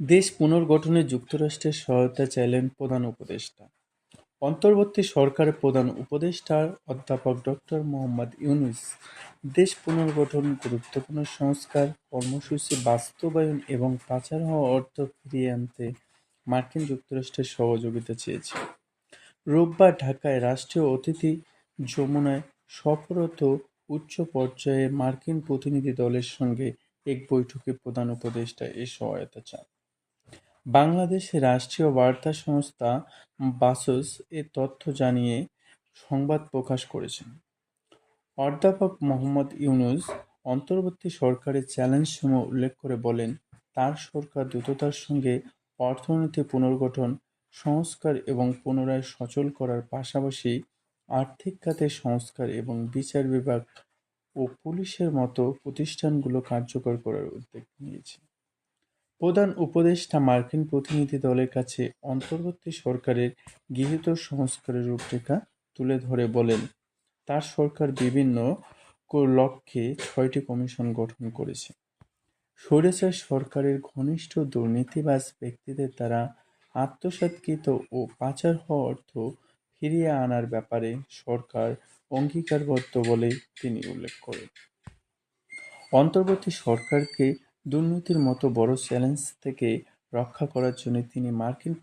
দেশ পুনর্গঠনে যুক্তরাষ্ট্রের সহায়তা চাইলেন প্রধান উপদেষ্টা। অন্তর্বর্তী সরকারের প্রধান উপদেষ্টা অধ্যাপক ডক্টর মোহাম্মদ ইউনুস, দেশ পুনর্গঠন গুরুত্বপূর্ণ সংস্কার, কর্মসূচি বাস্তবায়ন এবং পাচার হওয়া অর্থ ফিরিয়ে আনতে মার্কিন যুক্তরাষ্ট্রের সহযোগিতা চেয়েছে। রোববার ঢাকায় রাষ্ট্রীয় অতিথি যমুনায় সফরত উচ্চ পর্যায়ে মার্কিন প্রতিনিধি দলের সঙ্গে এক বৈঠকে প্রধান উপদেষ্টা এ সহায়তা চান। বাংলাদেশের রাষ্ট্রীয় বার্তা সংস্থা বাসস এ তথ্য জানিয়ে সংবাদ প্রকাশ করেছেন। অধ্যাপক মোহাম্মদ ইউনুস অন্তর্বর্তী সরকারের চ্যালেঞ্জসমূহ উল্লেখ করে বলেন, তার সরকার দ্রুততার সঙ্গে অর্থনীতি পুনর্গঠন, সংস্কার এবং পুনরায় সচল করার পাশাপাশি আর্থিক খাতে সংস্কার এবং বিচার বিভাগ ও পুলিশের মতো প্রতিষ্ঠানগুলো কার্যকর করার উদ্যোগ নিয়েছে। প্রধান উপদেষ্টা মার্কিন প্রতিনিধি দলের কাছে অন্তর্বর্তী সরকারের গৃহীত সংস্কারের রূপরেখা তুলে ধরে বলেন, তার সরকার বিভিন্ন লক্ষ্যে ছয়টি কমিশন গঠন করেছে। স্বৈরাচার সরকারের ঘনিষ্ঠ দুর্নীতিবাজ ব্যক্তিদের দ্বারা আত্মসাৎকৃত ও পাচার হওয়া অর্থ ফিরিয়ে আনার ব্যাপারে সরকার অঙ্গীকারবদ্ধ বলে তিনি উল্লেখ করেন। অন্তর্বর্তী সরকারকে দুর্নীতির মতো বড় চ্যালেঞ্জ থেকে রক্ষা করার জন্য তিনি মার্কিন